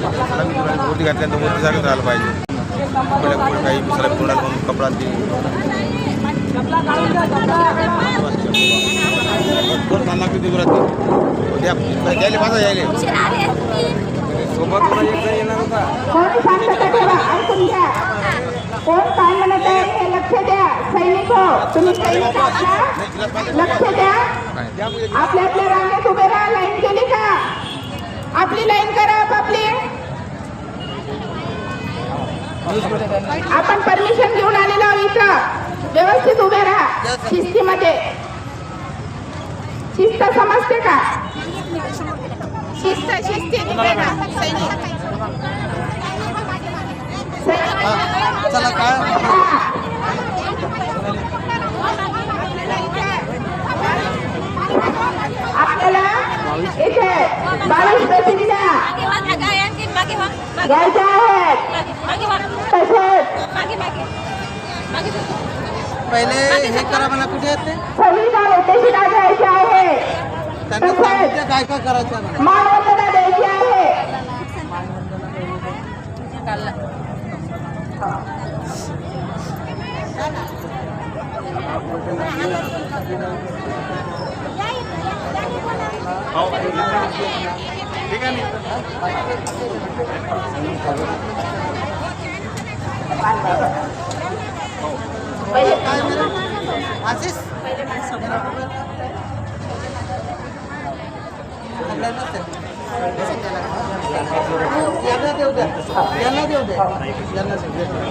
सलामी देऊन राहिले. मूर्ती घातल्यानंतर मूर्ती जागेत राहिलं पाहिजे. आपल्या पुढे काही सलामी देऊन राहिलं कपडा ते. कोण चालला किती दुरात द्यायला माझा यायले सोबत तुला एक येणार होता. कोण काय म्हणत आहे हे लक्ष द्या. सैनिक हो तुम्ही सैनिक लक्ष द्या. आपल्या आपल्या रांगेत उभे राहा. लाईन केली का? आपली लाईन करा आपापली. आपण परमिशन घेऊन आलेलो आहोत इथं. व्यवस्थित उभे राहा. शिस्तीमध्ये. शिस्त समजते का? शिस्त चला काय? आपल्याला इथे बावीस प्रतिज्ञा घ्यायच्या आहेत. तसेच पहिले हे करा मला कुठे आहेत ते? संविधान उद्देशिका घ्यायची आहे. त्यांना सांगितलं काय काय करायचं आहे मला. मानवंदना द्यायची आहे. ठीक आहे आशिष. यांना देऊ द्या यांना देऊ द्या यांना देऊ द्या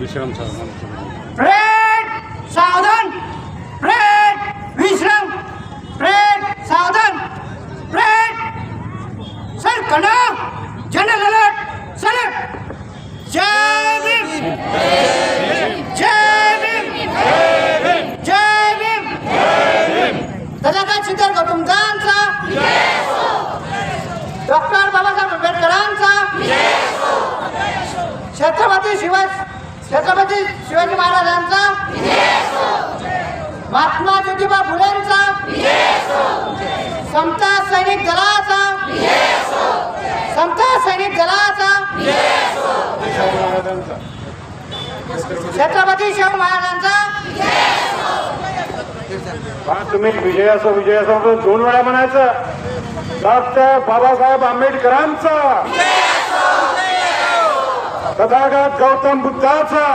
विश्राम प्रेट साधन प्रेट विश्राम। प्रेट साधन प्रेट सर कणा जनरल अलर्ट सर। जय भीम। जय भीम। जय भीम। तथागत सिद्धार्थ गौतमदांचा डॉक्टर बाबासाहेब आंबेडकरांचा? छत्रपती शिवाय छत्रपती शिवाजी महाराजांचा? महात्मा ज्योतिबा फुलेंचा? समता सैनिक दलाचा? समता सैनिक दलाचा? छत्रपती शिवाजी महाराजांचा? तुम्ही विजयाचा विजयाचा दोन वेळा म्हणायचं. डॉक्टर बाबासाहेब आंबेडकरांचा. तथागत गौतम बुद्धाचा.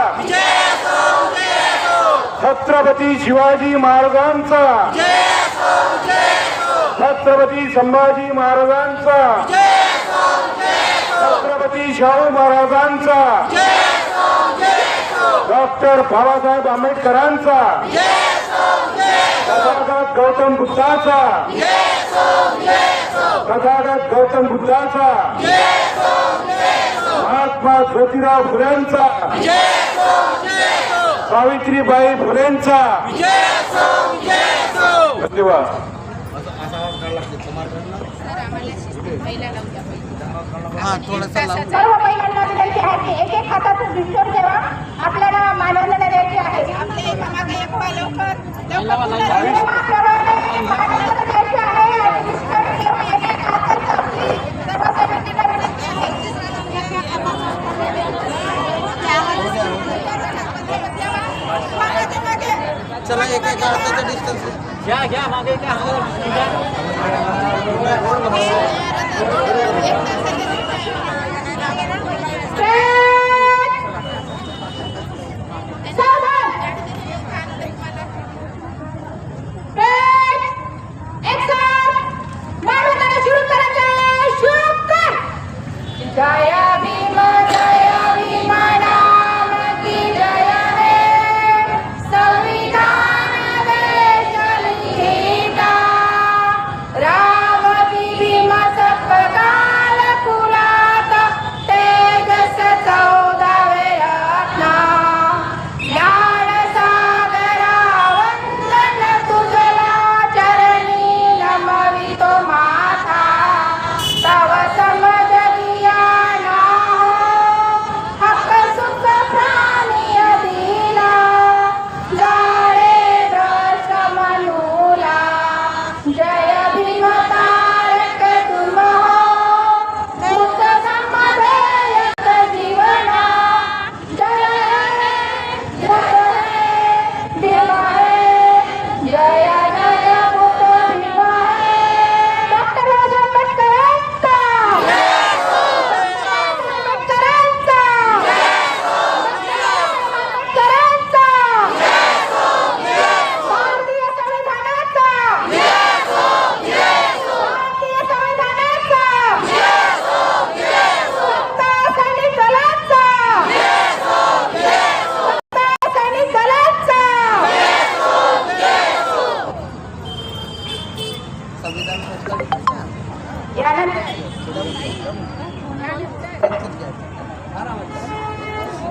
छत्रपती शिवाजी महाराजांचा. छत्रपती संभाजी महाराजांचा. छत्रपती शाहू महाराजांचा. डॉक्टर बाबासाहेब आंबेडकरांचा. तथागत गौतम बुद्धाचा. तथागत गौतम बुद्धाचा. महात्मा ज्योतिराव फुलेंचा. सावित्रीबाई फुलेंचा. धन्यवाद. हा थोडंसं लावून. सर्व महिलांना विनंती आहे की एक एक हातातून ठेवा. आपल्याला आहे द्यायची आहे आणि दृश्य ठेवून एक एक हातात आपली सर्व सैनिकांना विनंती आहे. चला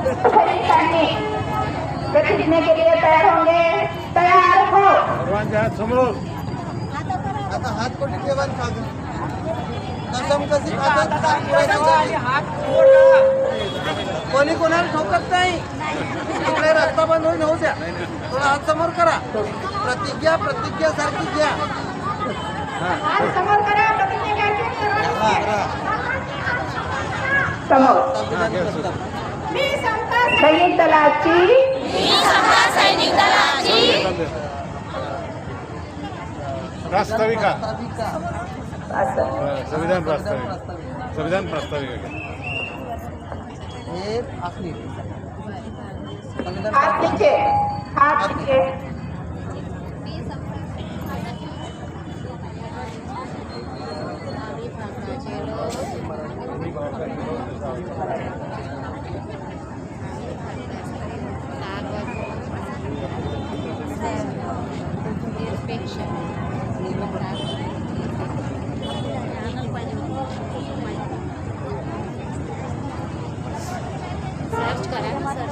सैनिकांनी प्रतिज्ञा के लिए तैयार होंगे. तैयार हो. आता हात कोणी ठेवा कसम कशी कोणी कोणाला ठोकत नाही. इकडे रस्ता बंद होईल होऊ द्या. थोडा हात समोर करा. प्रतिज्ञा प्रतिज्ञा सारखी घ्या. समोर करा. प्रतिज्ञा समोर. सैनिक दलाची प्रास्ताविका संविधान प्रास्ताविका. संविधान प्रास्ताविका. संविधान सर्च करा सर्च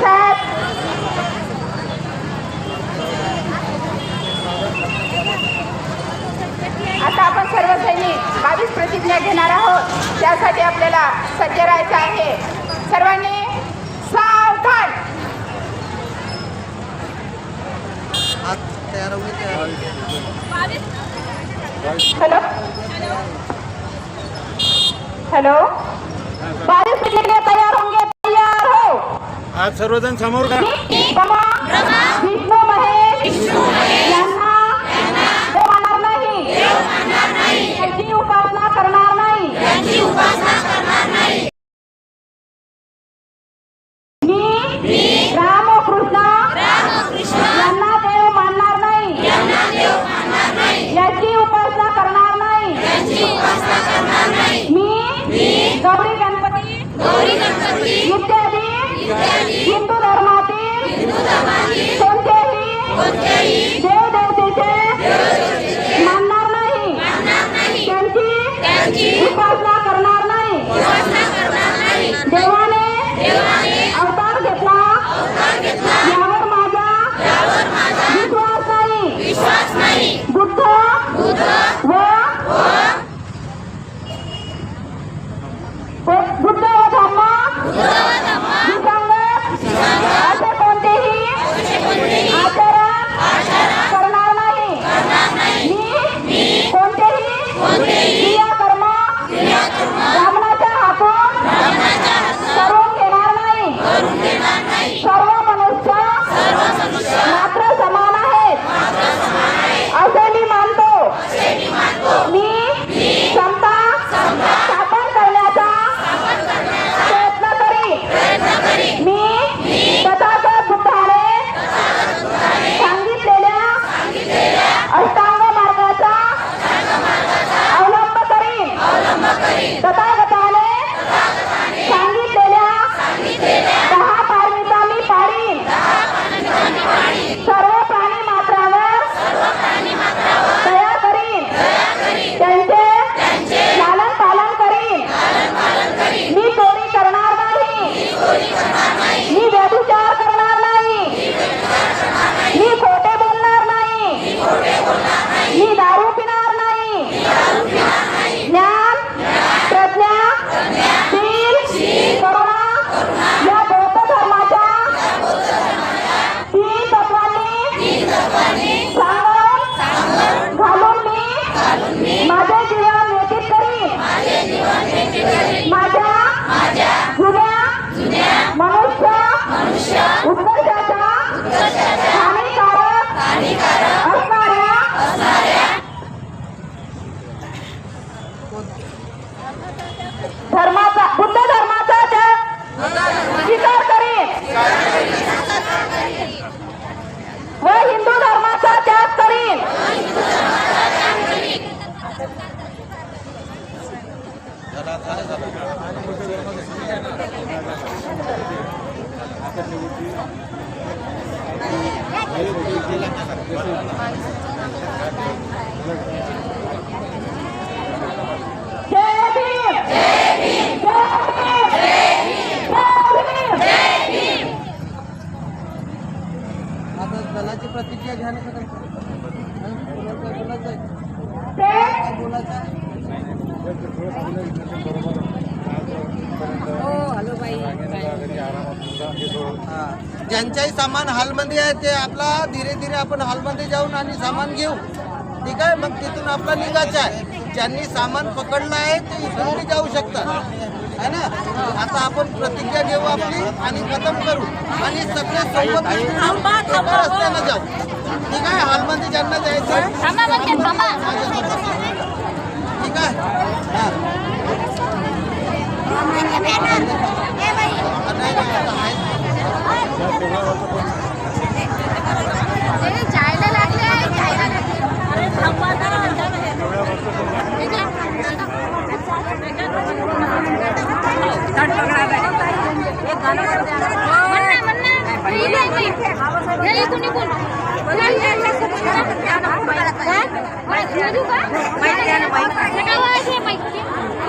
साहेब आता आपण सर्व सैनिक बावीस प्रतिज्ञा घेणार आहोत. त्यासाठी आपल्याला सज्ज राहायचं आहे. सर्वांनी सावधान. हॅलो. हॅलो. बावीस प्रतिज्ञा आज सर्वजण समोर का? आता दलाची प्रतिक्रिया घ्या ना बोलायचं आहे बोलायचं हो हॅलो बाई हां ज्यांच्याही सामान हॉलमध्ये आहे ते आपला धीरे धीरे आपण हॉलमध्ये जाऊन आणि सामान घेऊ. ठीक आहे? मग तिथून आपला निघायचं आहे. ज्यांनी सामान पकडलं आहे ते इथून जाऊ शकतात. है ना? आता आपण प्रतिज्ञा घेऊ आपली आणि खतम करू. आणि सगळे सोबत रस्त्यानं जाऊ. ठीक आहे? हॉलमध्ये ज्यांना जायचं ठीक आहे? नाही नाही माहिती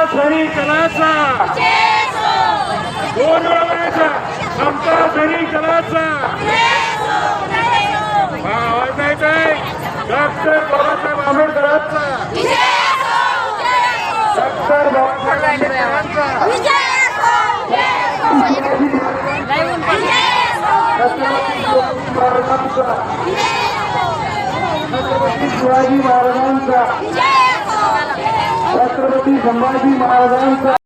होईल दलाचा दोन वेळा म्हणायचं समता सैनिक दलाचा हा आवाज नाही काय डॉक्टर बाबासाहेब आंबेडकरांचा डॉक्टर बाबासाहेब आंबेडकरांचा महाराजांचा छत्रपती शिवाजी महाराजांचा. छत्रपती संभाजी महाराजांचा